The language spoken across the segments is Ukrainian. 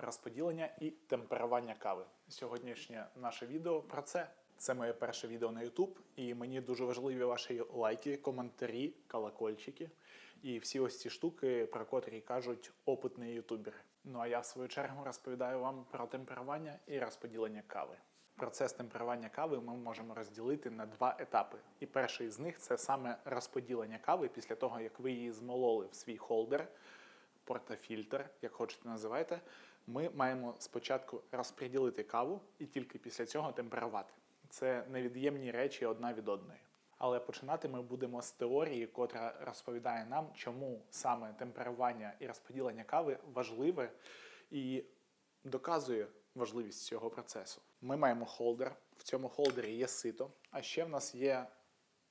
розподілення і темперування кави. Сьогоднішнє наше відео про це. Це моє перше відео на YouTube, і мені дуже важливі ваші лайки, коментарі, колокольчики і всі ось ці штуки, про котрі кажуть опитні ютубери. Ну а я в свою чергу розповідаю вам про темперування і розподілення кави. Процес темперування кави ми можемо розділити на два етапи. І перший з них це саме розподілення кави після того, як ви її змололи в свій холдер, портафільтр, як хочете називайте. Ми маємо спочатку розподілити каву і тільки після цього темперувати. Це невід'ємні речі одна від одної. Але починати ми будемо з теорії, котра розповідає нам, чому саме темперування і розподілення кави важливе і доказує важливість цього процесу. Ми маємо холдер. В цьому холдері є сито, а ще в нас є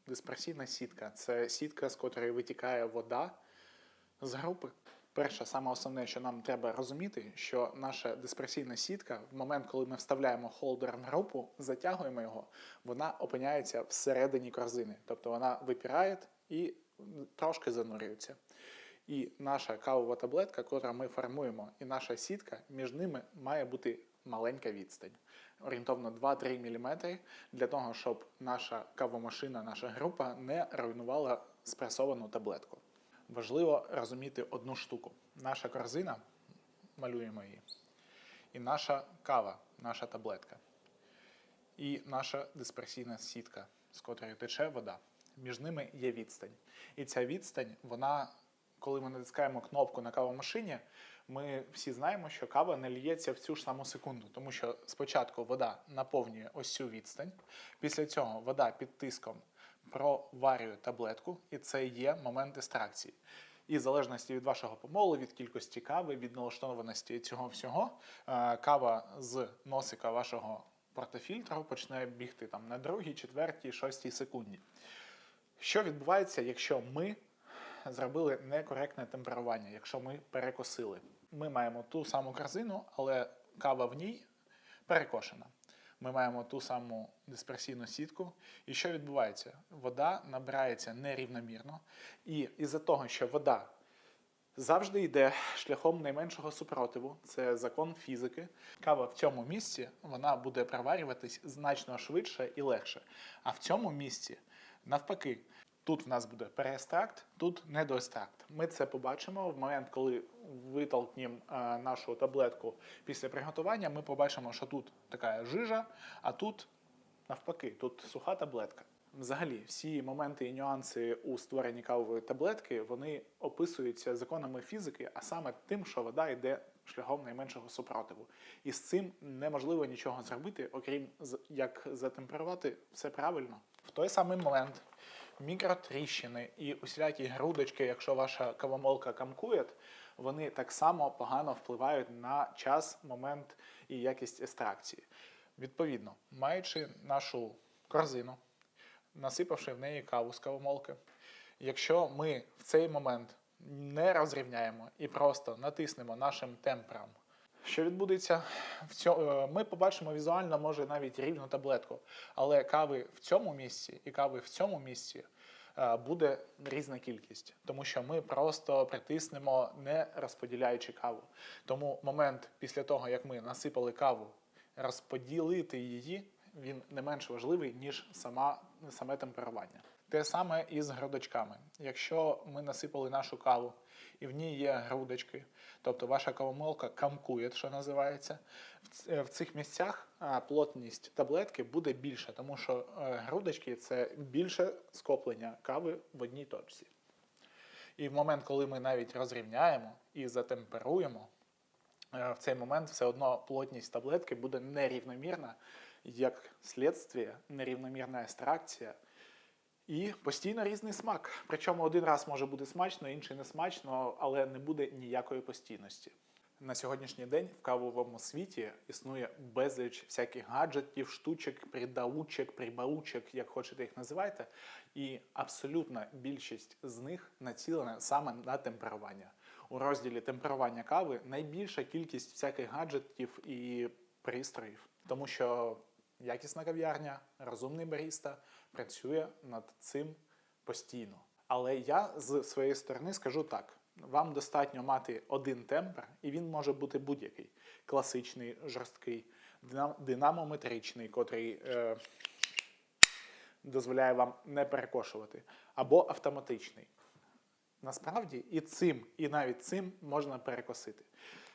дисперсійна сітка. Це сітка, з котрої витікає вода з групи. Перше, саме основне, що нам треба розуміти, що наша дисперсійна сітка, в момент, коли ми вставляємо холдер в групу, затягуємо його, вона опиняється всередині корзини. Тобто вона випирає і трошки занурюється. І наша кавова таблетка, яку ми формуємо, і наша сітка, між ними має бути маленька відстань. Орієнтовно 2-3 мм для того, щоб наша кавомашина, наша група не руйнувала спресовану таблетку. Важливо розуміти одну штуку. Наша корзина, малюємо її, і наша кава, наша таблетка, і наша дисперсійна сітка, з котрої тече вода. Між ними є відстань. І ця відстань, вона, коли ми натискаємо кнопку на кавомашині, ми всі знаємо, що кава не лється в цю ж саму секунду, тому що спочатку вода наповнює ось цю відстань, після цього вода під тиском проварює таблетку, і це є момент екстракції. І в залежності від вашого помолу, від кількості кави, від налаштованості цього всього, е, кава з носика вашого портофільтру почне бігти там на другій, четвертій, шостій секунді. Що відбувається, якщо ми зробили некоректне темперування, якщо ми перекосили? Ми маємо ту саму корзину, але кава в ній перекошена. Ми маємо ту саму дисперсійну сітку. І що відбувається? Вода набирається нерівномірно. І із-за того, що вода завжди йде шляхом найменшого супротиву, це закон фізики. Кава в цьому місці вона буде проварюватись значно швидше і легше. А в цьому місці, навпаки, Тут в нас буде переестракт, тут недоестракт. Ми це побачимо в момент, коли витолкнемо нашу таблетку після приготування. Ми побачимо, що тут така жижа, а тут навпаки, тут суха таблетка. Взагалі, всі моменти і нюанси у створенні кавової таблетки вони описуються законами фізики, а саме тим, що вода йде шляхом найменшого супротиву. І з цим неможливо нічого зробити, окрім як затемперувати все правильно. В той самий момент мікротріщини і усілякі грудочки, якщо ваша кавомолка камкує, вони так само погано впливають на час, момент і якість екстракції. Відповідно, маючи нашу корзину, насипавши в неї каву з кавомолки, якщо ми в цей момент не розрівняємо і просто натиснемо нашим темпером, що відбудеться в цьому, ми побачимо візуально, може навіть рівну таблетку, але кави в цьому місці і кави в цьому місці е, буде різна кількість, тому що ми просто притиснемо, не розподіляючи каву. Тому момент після того, як ми насипали каву, розподілити її, він не менш важливий, ніж сама, саме темперування. Те саме і з грудочками. Якщо ми насипали нашу каву і в ній є грудочки, тобто ваша кавомолка камкує, що називається, в цих місцях плотність таблетки буде більша, тому що е, грудочки це більше скоплення кави в одній точці. І в момент, коли ми навіть розрівняємо і затемперуємо, е, в цей момент все одно плотність таблетки буде нерівномірна, як слідствие, нерівномірна екстракція і постійно різний смак. Причому один раз може бути смачно, інший не смачно, але не буде ніякої постійності. На сьогоднішній день в кавовому світі існує безліч всяких гаджетів, штучок, придаучок, прибаучок, як хочете їх називайте. І абсолютна більшість з них націлена саме на темперування. У розділі темперування кави найбільша кількість всяких гаджетів і пристроїв, тому що якісна кав'ярня, розумний баріста працює над цим постійно. Але я з своєї сторони скажу так: Вам достатньо мати один темпер, і він може бути будь-який: класичний, жорсткий, динамометричний, котрий е, дозволяє вам не перекошувати, або автоматичний. Насправді і цим, і навіть цим можна перекосити.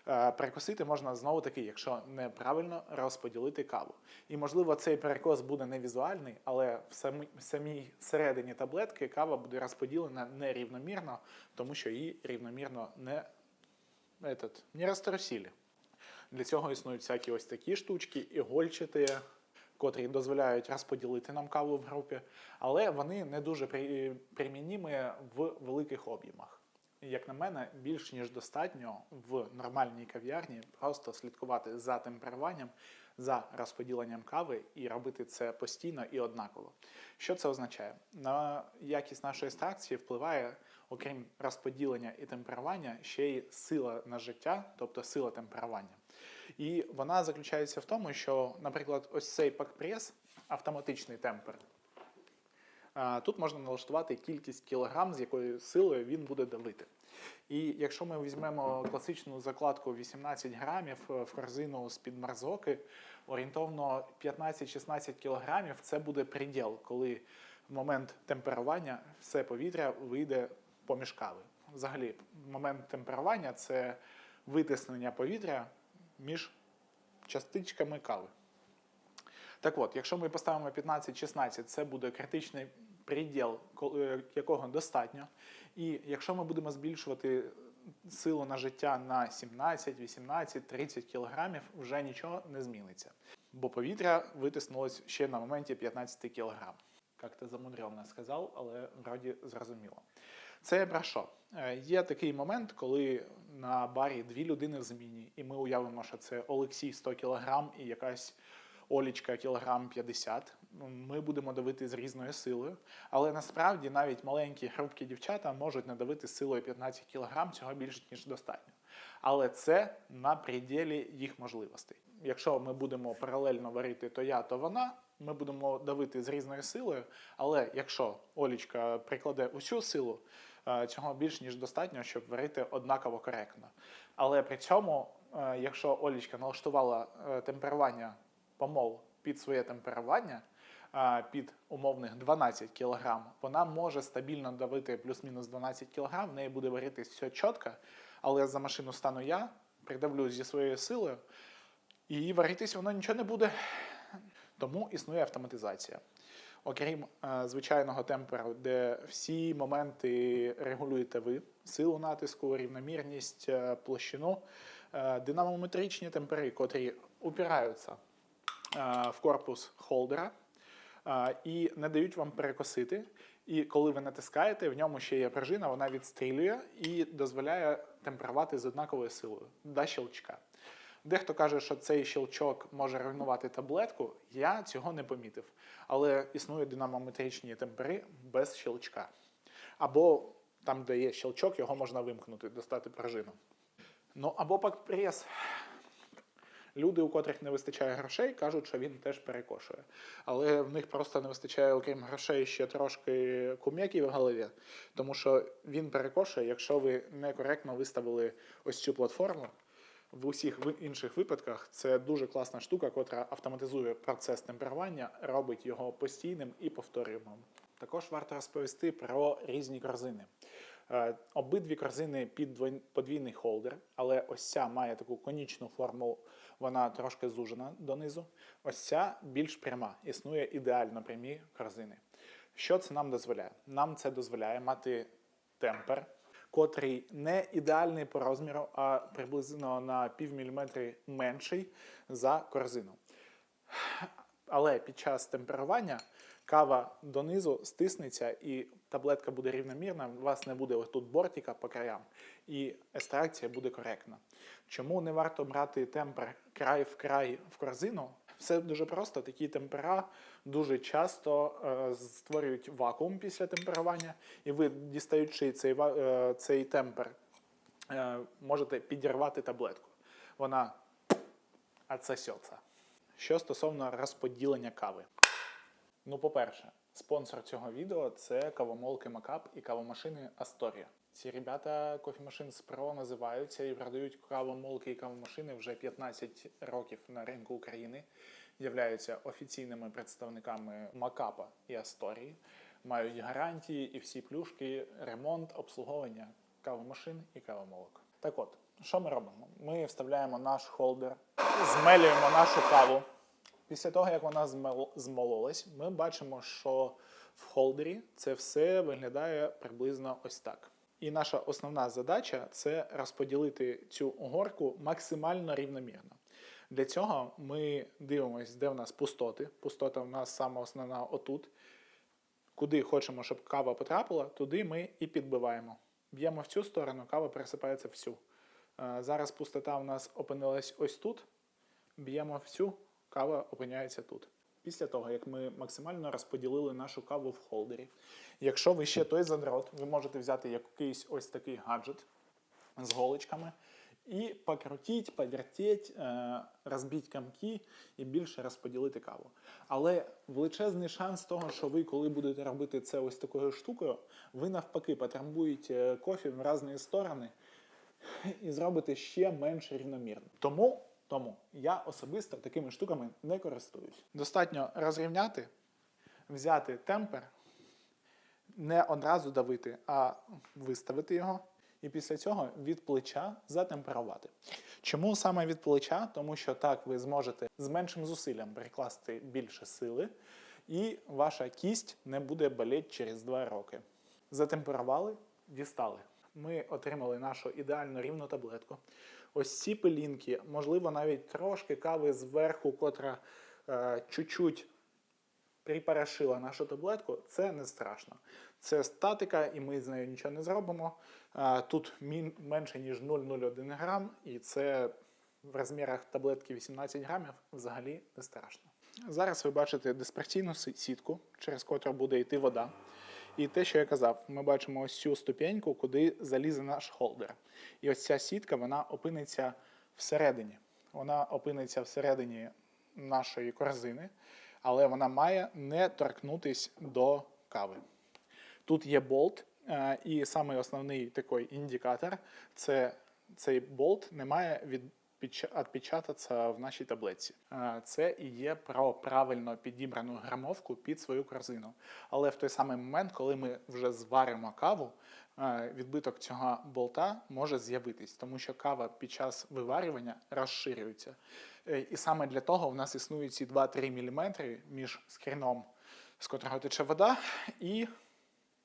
Е, Перекосити можна знову таки, якщо неправильно розподілити каву. І можливо цей перекос буде не візуальний, але в самій, середині таблетки кава буде розподілена нерівномірно, тому що її рівномірно не, этот, не розтрусили. Для цього існують всякі ось такі штучки, ігольчаті, котрі дозволяють розподілити нам каву в групі, але вони не дуже при- примінімі в великих об'ємах. Як на мене, більш ніж достатньо в нормальній кав'ярні просто слідкувати за темперуванням, за розподіленням кави і робити це постійно і однаково. Що це означає? На якість нашої екстракції впливає, окрім розподілення і темперування, ще й сила на життя, тобто сила темперування. І вона заключається в тому, що, наприклад, ось цей пакпрес, автоматичний темпер, Тут можна налаштувати кількість кілограм, з якою силою він буде давити. І якщо ми візьмемо класичну закладку 18 грамів е, в корзину з-під марзоки, орієнтовно 15-16 кілограмів це буде приділ, коли в момент темперування все повітря вийде поміж кави. Взагалі, момент темперування це витиснення повітря між частичками кави. Так от, якщо ми поставимо 15-16, це буде критичний приділ, е, якого достатньо. І якщо ми будемо збільшувати силу на життя на 17, 18, 30 кілограмів, вже нічого не зміниться. Бо повітря витиснулось ще на моменті 15 кілограм. Як ти замудрено сказав, але вроді зрозуміло. Це про що? Е, Є такий момент, коли на барі дві людини в зміні, і ми уявимо, що це Олексій 100 кг і якась Олічка кілограм 50. Ну, Ми будемо давити з різною силою. Але насправді навіть маленькі хрупкі дівчата можуть надавити силою 15 кг, цього більше ніж достатньо. Але це на пределі їх можливостей. Якщо ми будемо паралельно варити то я, то вона, ми будемо давити з різною силою. Але якщо Олічка прикладе усю силу, е, цього більш ніж достатньо, щоб варити однаково коректно. Але при цьому, е, якщо Олічка налаштувала е, темперування помол під своє темперування, під умовних 12 кг, вона може стабільно давити плюс-мінус 12 кг, в неї буде варитись все чітко, але за машину стану я, придавлю зі своєю силою, і варитись воно нічого не буде. Тому існує автоматизація. Окрім е, звичайного темперу, де всі моменти регулюєте ви: силу натиску, рівномірність, е, площину, е, динамометричні темпери, котрі упираються в корпус холдера е, і не дають вам перекосити. І коли ви натискаєте, в ньому ще є пружина, вона відстрілює і дозволяє темперувати з однаковою силою до щелчка. Дехто каже, що цей щелчок може руйнувати таблетку. Я цього не помітив. Але існують динамометричні темпери без щелчка. Або там, де є щелчок, його можна вимкнути, достати пружину. Ну або пак прес. Люди, у котрих не вистачає грошей, кажуть, що він теж перекошує. Але в них просто не вистачає, окрім грошей, ще трошки кум'яків в голові, тому що він перекошує, якщо ви некоректно виставили ось цю платформу. В усіх інших випадках це дуже класна штука, котра автоматизує процес темперування, робить його постійним і повторюємим. Також варто розповісти про різні корзини. Е, Обидві корзини під подвійний холдер, але ось ця має таку конічну форму, вона трошки зужена донизу. Ось ця більш пряма, існує ідеально прямі корзини. Що це нам дозволяє? Нам це дозволяє мати темпер, котрий не ідеальний по розміру, а приблизно на пів міліметри менший за корзину. Але під час темперування кава донизу стиснеться і таблетка буде рівномірна, у вас не буде тут бортика по краям, і екстракція буде коректна. Чому не варто брати темпер край в край в корзину? Все дуже просто. Такі темпера дуже часто е, створюють вакуум після темперування, і ви, дістаючи цей, е, цей темпер, е, можете підірвати таблетку. Вона отсосеться. Що стосовно розподілення кави. Ну, по-перше, спонсор цього відео це кавомолки Макап і кавомашини Astoria. Ці ребята кофемашин Pro називаються і продають кавомолки і кавомашини вже 15 років на ринку України. Являються офіційними представниками Макапа і Асторії. Мають гарантії і всі плюшки, ремонт, обслуговування кавомашин і кавомолок. Так от, що ми робимо? Ми вставляємо наш холдер, змелюємо нашу каву. Після того, як вона змололась, ми бачимо, що в холдері це все виглядає приблизно ось так. І наша основна задача це розподілити цю горку максимально рівномірно. Для цього ми дивимося, де в нас пустоти. Пустота в нас саме основна отут. Куди хочемо, щоб кава потрапила, туди ми і підбиваємо. Б'ємо в цю сторону, кава пересипається всю. Е, Зараз пустота у нас опинилась ось тут. Б'ємо в цю, кава опиняється тут. Після того, як ми максимально розподілили нашу каву в холдері, якщо ви ще той задрот, ви можете взяти якийсь ось такий гаджет з голочками і покрутіть, повертіть, е, розбіть камки і більше розподілити каву. Але величезний шанс того, що ви, коли будете робити це ось такою штукою, ви навпаки потрамбуєте кофі в різні сторони і зробите ще менш рівномірно. Тому, тому я особисто такими штуками не користуюсь. Достатньо розрівняти, взяти темпер, не одразу давити, а виставити його. І після цього від плеча затемперувати. Чому саме від плеча? Тому що так ви зможете з меншим зусиллям прикласти більше сили, і ваша кість не буде боліти через 2 роки. Затемперували, дістали. Ми отримали нашу ідеально рівну таблетку. Ось ці пилінки, можливо, навіть трошки кави зверху, котра е, чуть-чуть припарашила нашу таблетку, це не страшно. Це статика, і ми з нею нічого не зробимо. А, Тут мін- менше, ніж 0,01 грам, і це в розмірах таблетки 18 грамів взагалі не страшно. Зараз ви бачите диспраційну сітку, через котру буде йти вода. І те, що я казав, ми бачимо ось цю ступеньку, куди залізе наш холдер. І ось ця сітка вона опиниться всередині. Вона опиниться всередині нашої корзини, але вона має не торкнутись до кави. Тут є болт, е, і самий основний такий індикатор це цей болт не має від відпечататися в нашій таблетці. Е, Це і є про правильно підібрану грамовку під свою корзину. Але в той самий момент, коли ми вже зваримо каву, е, відбиток цього болта може з'явитись, тому що кава під час виварювання розширюється. Е, І саме для того в нас існують ці 2-3 мм між скріном, з котрого тече вода, і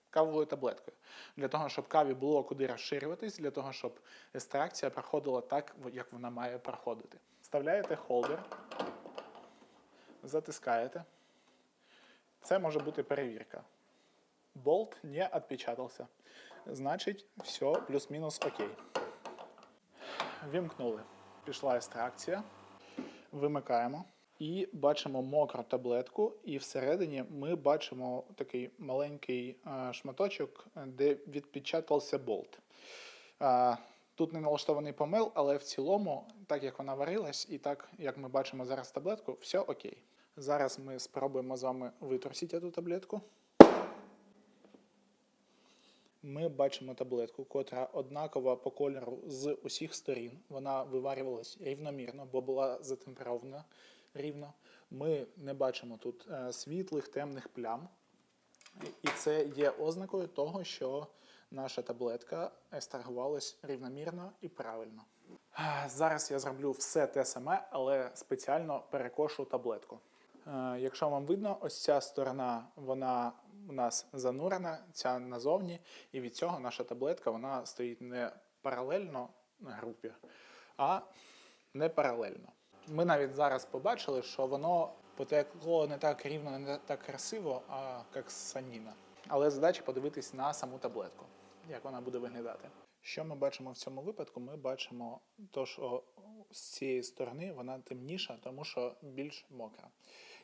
кавовою таблеткою. Для того, щоб каві було куди розширюватись, для того, щоб екстракція проходила так, як вона має проходити. Вставляєте холдер, затискаєте. Це може бути перевірка. Болт не відпечатався. Значить, все плюс-мінус окей. Вімкнули. Пішла екстракція. Вимикаємо. І бачимо мокру таблетку, і всередині ми бачимо такий маленький е, шматочок, е, де відпечатався болт. Е, Тут не налаштований помил, але в цілому, так як вона варилась, і так як ми бачимо зараз таблетку, все окей. Зараз ми спробуємо з вами витрусити цю таблетку. Ми бачимо таблетку, котра однакова по кольору з усіх сторін. Вона виварювалась рівномірно, бо була затемперована рівно. Ми не бачимо тут е, світлих, темних плям. І це є ознакою того, що наша таблетка екстрагувалась рівномірно і правильно. Зараз я зроблю все те саме, але спеціально перекошу таблетку. Е, Якщо вам видно, ось ця сторона вона у нас занурена, ця назовні, і від цього наша таблетка вона стоїть не паралельно на групі, а не паралельно. Ми навіть зараз побачили, що воно потекло не так рівно, не так красиво, а як саніна. Але задача подивитись на саму таблетку, як вона буде виглядати. Що ми бачимо в цьому випадку? Ми бачимо, то, що з цієї сторони вона темніша, тому що більш мокра.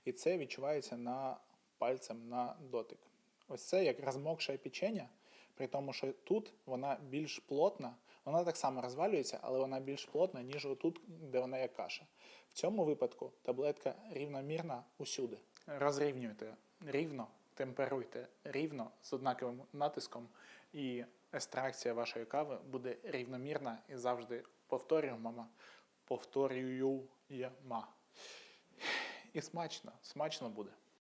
І це відчувається на пальцем на дотик. Ось це як розмокше печення, при тому, що тут вона більш плотна, вона так само розвалюється, але вона більш плотна, ніж отут, де вона є каша. В цьому випадку таблетка рівномірна усюди. Розрівнюйте рівно, темперуйте рівно з однаковим натиском, і екстракція вашої кави буде рівномірна і завжди повторюємо, повторюємо. І смачно, смачно буде.